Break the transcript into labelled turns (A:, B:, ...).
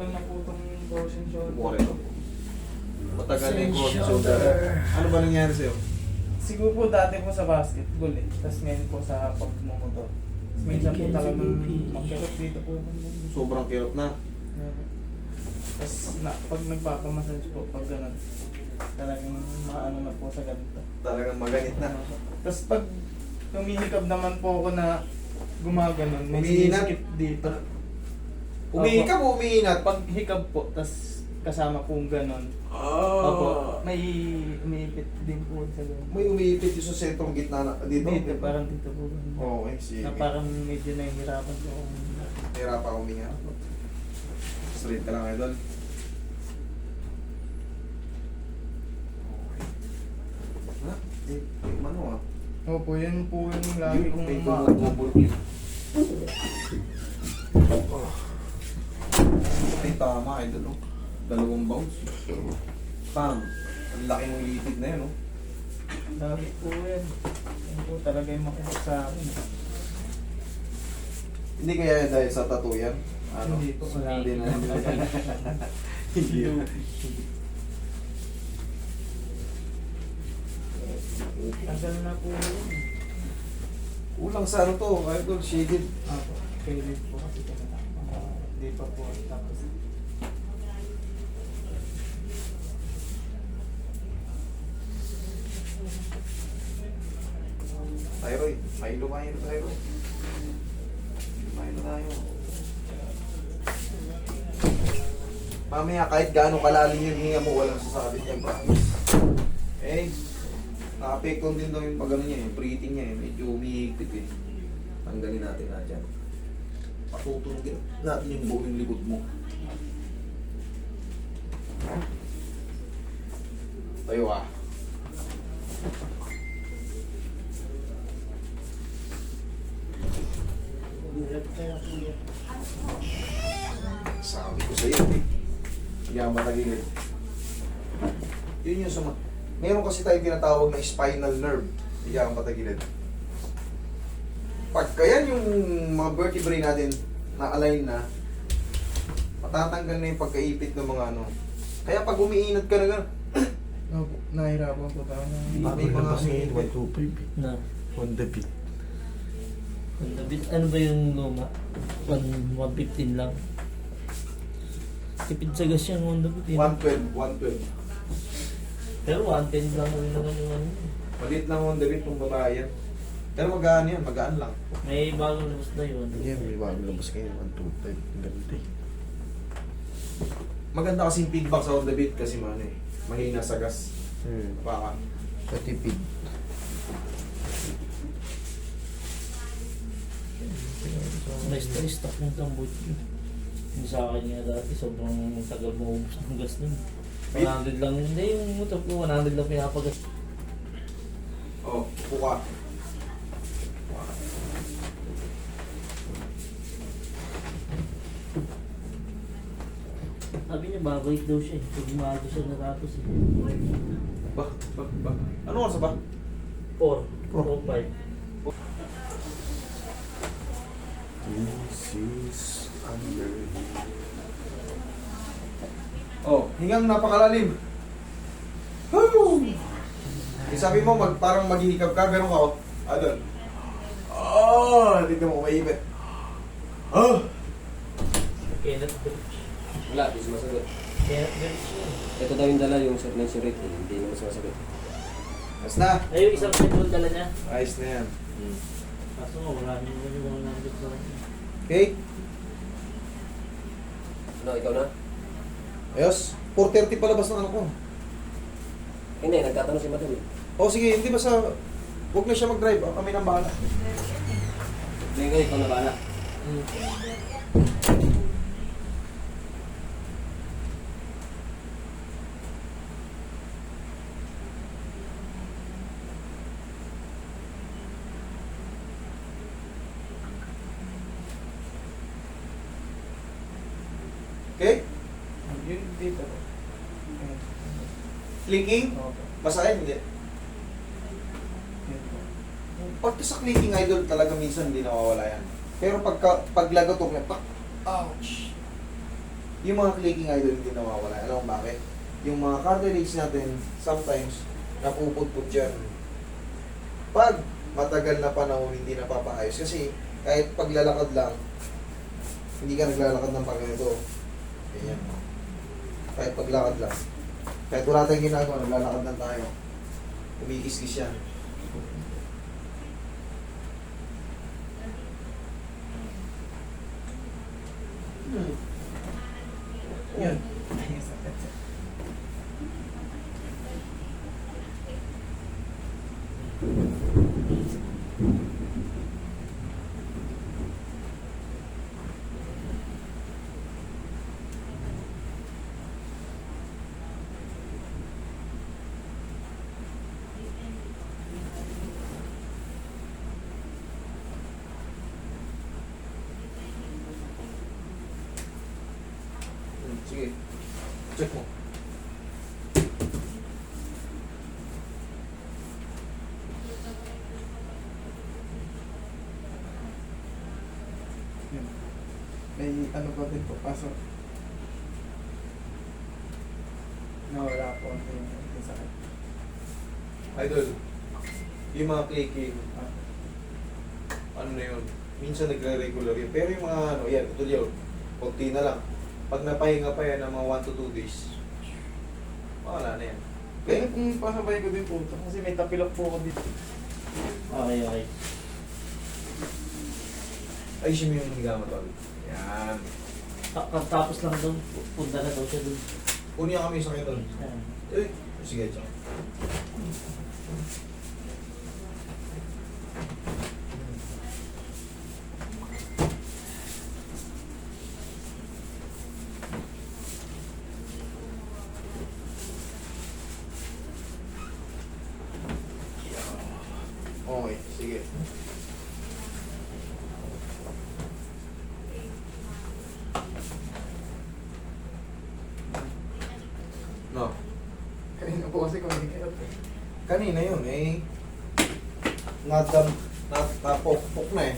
A: rin na po itong frozen shoulder.
B: Buka rin. Matagal na yung cold
A: shoulder.
B: Ano ba nangyari sa'yo?
A: Siguro po dati po sa basketball eh. Tapos ngayon po sa pagmumotor. Minsan po talagang magkakot dito po.
B: Sobrang kirot na.
A: Tapos na, pag nagpapamassage po, pag ganun, talagang maano na po sa ganito.
B: Talagang maganit na.
A: Tapos pag humihikab naman po ako na gumaganon, may sinisikip dito.
B: Umihi ka mo, umiinat.
A: Pag hikab po, tapos kasama kong ganon.
B: Ah.
A: Opo, may umiipit din po sa ganun.
B: May umiipit yung sa sentrong gitna na dito.
A: Dito, parang dito po. ganun.
B: Okay, sige.
A: Na parang medyo nahihirapan po akong
B: Hirap ako huminga. Straight ka lang, idol. Ha? Eh, eh, ano ah?
A: Opo, yan po yung lagi kong
B: May
A: ma...
B: Ay, tama, idol. Oh. Dalawang bounce. Pam. Ang laki ng litid na yun, oh.
A: Lagi po yan. Yan po talaga yung makuha sa akin.
B: Hindi kaya dahil sa tattoo yan? Ano?
A: Hindi po, wala.
B: Hindi na. Hindi.
A: Tagal na po yun.
B: Kulang sa ano to, idol, shaded.
A: Opo, favorite po kasi talaga. Hindi pa po tapos.
B: Thyroid. Milo, Milo, thyroid. Milo tayo. Mamaya kahit gaano kalalim yung hinga mo, walang sasabit yan, promise. Eh, na-apekton din daw yung pag ano niya, yung breathing niya, eh. medyo umihigpit eh. Tanggalin natin na dyan. Patutulogin natin yung buong likod mo. Tayo ah. Sabi ko sa iyo, eh. Hindi ka matagilid. Yun yung suma... Meron kasi tayong tinatawag na spinal nerve. Hindi ka matagilid. Pagka yan yung mga vertebrae natin na-align na, matatanggal na yung pagkaipit ng mga ano. Kaya pag umiinat ka na gano'n,
A: nahirapan po tayo.
B: May mga umiinat.
C: Na.
D: Honda Beat.
C: Honda Beat. Ano ba yung luma? 1, 115 lang. Tipid sa gas yan, Honda Beat. yun.
B: 112, 112.
C: Pero 110 lang rin naman yung ano.
B: Maliit lang ang David pang babae yan. Pero magaan yan, magaan lang.
C: May bagong labas na yun.
D: Yan, may bagong labas kayo. 125. Ang ganda eh.
B: Maganda kasi yung feedback sa Honda Beat kasi man eh. Mahina sa gas.
D: Hmm.
B: Baka.
D: Patipid.
C: May stress stock yung tambot yun. Yung sa akin nga dati, sobrang tagal mo ubus ng gas nun. 100 lang, hindi yung motor ko, 100 lang pinapagas.
B: Oh, buka.
C: Sabi niya, babalik daw siya eh. Pag umago siya natapos eh.
B: Ba, ba, ba. Ano oras ba?
C: 4, 4, 5.
D: This is under
B: Oh, hingang napakalalim. Woo! Eh, sabi mo, mag, parang maghihikab ka, ka, oh. Ah, doon. Oh, tignan mo, maibit. Oh!
C: Kenneth Bridge.
E: Wala, di sumasagot.
C: Kenneth Bridge.
E: Ito daw yung dala yung sa ng sirit, eh. hindi naman sumasagot.
B: Na.
C: Ay, yung isang petrol dala niya.
B: Ayos na yan.
C: Kaso nga, wala naman yung mga nandit na rin.
B: Okay?
E: Ano, ikaw na?
B: Ayos. 4.30 palabas ng ano ko.
E: Hindi, nagtatanong si Madam eh.
B: Oh, sige, hindi ba sa... Huwag na siya mag-drive. Ah, Kami nang bahala.
E: Hindi, ikaw, na bahala.
B: Okay?
A: Yun dito.
B: Clicking?
A: Opo.
B: Basahin, hindi. Pagka sa clicking idol talaga minsan hindi nawawala yan. Pero pagka paglagot huwag na, pak, ouch. Yung mga clicking idol hindi nawawala. Alam mo bakit? Yung mga cartilage natin, sometimes, napupudpud yan. Pag matagal na panahon hindi napapaayos, kasi kahit paglalakad lang, hindi ka naglalakad ng pag ganito. Ganyan. Kahit paglakad lang. Kahit wala tayong ginagawa, naglalakad lang tayo. Umikis-kis yan.
A: Yun.
B: Hmm, Sige. Check mo.
A: May ano pa din po, pasok. Nawala po ang yung sakit.
B: Idol, yung mga clicking,
A: Ah,
B: ano na yun, minsan nagre-regular yun. Pero yung mga ano, yan, ito yun, konti na lang. Pag napahinga pa yan ng mga 1 to 2 days, wala na yan.
A: Kaya kung pasabay ko din po ito, kasi may tapilok po ako dito.
C: Okay, okay.
B: Ayusin mo yung higa mo tol. Yan.
C: Ta- Tapos lang doon, punta na daw siya doon.
B: Kunin kami sa tol.
C: Ayan.
B: Eh, sige, tsaka. Okay, sige. No.
A: Kanina po kasi kung hindi kayo.
B: Kanina yun eh. Nadam, na, napokpok na eh.